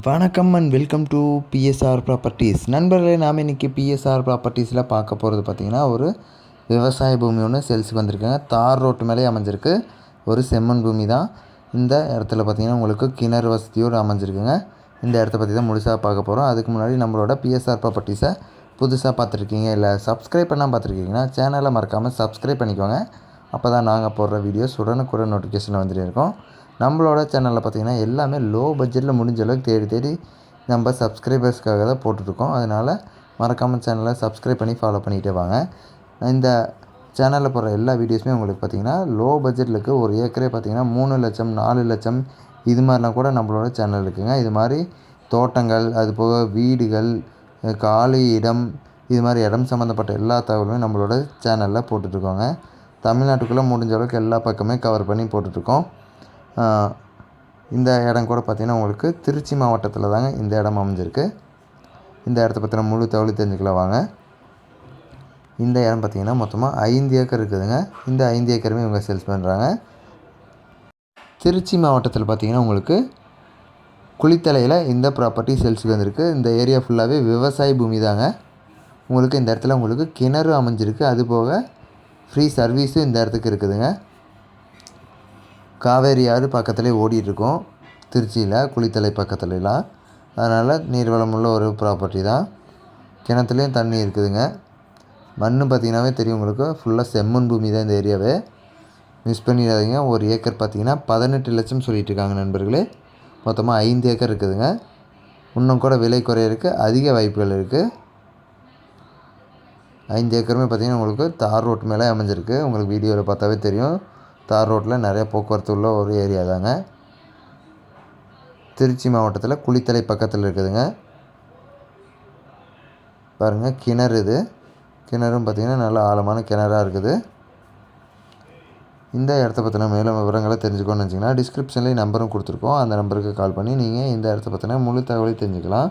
வணக்கம் and welcome to BSR properties நண்பர்களே நாம் இன்றைக்கி பிஎஸ்ஆர் ப்ராப்பர்ட்டிஸில் பார்க்க போகிறது பார்த்திங்கன்னா ஒரு விவசாய பூமி ஒன்று சேல்ஸுக்கு வந்திருக்குங்க. தார் ரோட்டு மேலே அமைஞ்சிருக்கு. ஒரு செம்மண் பூமி தான். இந்த இடத்துல பார்த்திங்கன்னா உங்களுக்கு கிணறு வசதியோடு அமைஞ்சிருக்குங்க. இந்த இடத்த பற்றி தான் முழுசாக பார்க்க போகிறோம் அதுக்கு முன்னாடி நம்மளோட பிஎஸ்ஆர் ப்ராப்பர்ட்டிஸை புதுசாக பார்த்துருக்கீங்க இல்லை சப்ஸ்கிரைப் பண்ணால் பார்த்துருக்கீங்கன்னா சேனலை மறக்காமல் சப்ஸ்கிரைப் பண்ணிக்கோங்க. அப்போ தான் நாங்கள் போடுற வீடியோஸ் உடனுக்குடன் நோட்டிஃபிகேஷன் வந்துட்டு இருக்கோம். நம்மளோட சேனலில் பார்த்திங்கன்னா எல்லாமே லோ பட்ஜெட்டில் முடிஞ்ச அளவுக்கு தேடி தேடி நம்ம சப்ஸ்கிரைபர்ஸ்க்காக தான் போட்டுட்ருக்கோம். அதனால் மறக்காமல் சேனலை சப்ஸ்கிரைப் பண்ணி ஃபாலோ பண்ணிகிட்டே வாங்க. இந்த சேனலில் போடுற எல்லா வீடியோஸுமே உங்களுக்கு பார்த்திங்கன்னா லோ பட்ஜெட்டில் ஒரு ஏக்கரே பார்த்திங்கன்னா மூணு லட்சம் நாலு லட்சம் இது மாதிரிலாம் கூட நம்மளோட சேனல் இருக்குங்க. இது மாதிரி தோட்டங்கள் அது போக வீடுகள் காலி இடம் இது மாதிரி இடம் சம்மந்தப்பட்ட எல்லா தகவலுமே நம்மளோட சேனலில் போட்டுட்ருக்கோங்க. தமிழ்நாட்டுக்குள்ளே முடிஞ்ச அளவுக்கு எல்லா பக்கமே கவர் பண்ணி போட்டுட்ருக்கோம். இந்த இடம் கூட பார்த்திங்கன்னா உங்களுக்கு திருச்சி மாவட்டத்தில் தாங்க இந்த இடம் அமைஞ்சிருக்கு. இந்த இடத்த பற்றின முழு தகவல் தெரிஞ்சுக்கலாம் வாங்க. இந்த இடம் பார்த்திங்கன்னா மொத்தமாக ஐந்து ஏக்கர் இருக்குதுங்க. இந்த ஐந்து ஏக்கருமே இவங்க சேல்ஸ் பண்ணுறாங்க திருச்சி மாவட்டத்தில் பார்த்திங்கன்னா உங்களுக்கு குளித்தலையில் இந்த ப்ராப்பர்ட்டி சேல்ஸுக்கு வந்திருக்கு. இந்த ஏரியா ஃபுல்லாகவே விவசாய பூமி தாங்க. உங்களுக்கு இந்த இடத்துல உங்களுக்கு கிணறு அமைஞ்சிருக்கு. அது போக ஃப்ரீ சர்வீஸும் இந்த இடத்துக்கு இருக்குதுங்க. காவேரி ஆறு பக்கத்துலேயே ஓடிட்டுருக்கோம். திருச்சியில் குளித்தலை பக்கத்துலலாம். அதனால் நீர்வளம் உள்ள ஒரு ப்ராப்பர்ட்டி தான். கிணத்துலேயும் தண்ணி இருக்குதுங்க. மண் பார்த்திங்கனாவே தெரியும் உங்களுக்கு. ஃபுல்லாக செம்மண் பூமி தான் இந்த ஏரியாவே. மிஸ் பண்ணிடாதீங்க. ஒரு ஏக்கர் பார்த்திங்கன்னா பதினெட்டு லட்சம் சொல்லிட்டு இருக்காங்க நண்பர்களே. மொத்தமாக ஐந்து ஏக்கர் இருக்குதுங்க. இன்னும் கூட விலை குறைய இருக்குது அதிக வாய்ப்புகள் இருக்குது ஐந்து ஏக்கருமே பார்த்திங்கன்னா உங்களுக்கு தார் ரோட் மேலே அமைஞ்சிருக்கு. உங்களுக்கு வீடியோவில் பார்த்தாவே தெரியும். தார் ரோட்டில் நிறைய போக்குவரத்து உள்ள ஒரு ஏரியா தாங்க. திருச்சி மாவட்டத்தில் குளித்தலை பக்கத்தில் இருக்குதுங்க. பாருங்கள் கிணறு இது. கிணறும் பார்த்திங்கன்னா நல்ல ஆழமான கிணறாக இருக்குது. இந்த இடத்த பற்றின மேலும் விவரங்களை தெரிஞ்சுக்கணும்னு வச்சிங்கன்னா டிஸ்கிரிப்ஷன்லேயும் நம்பரும் கொடுத்துருக்கோம். அந்த நம்பருக்கு கால் பண்ணி நீங்கள் இந்த இடத்த பற்றின முழு தகவலையும் தெரிஞ்சுக்கலாம்.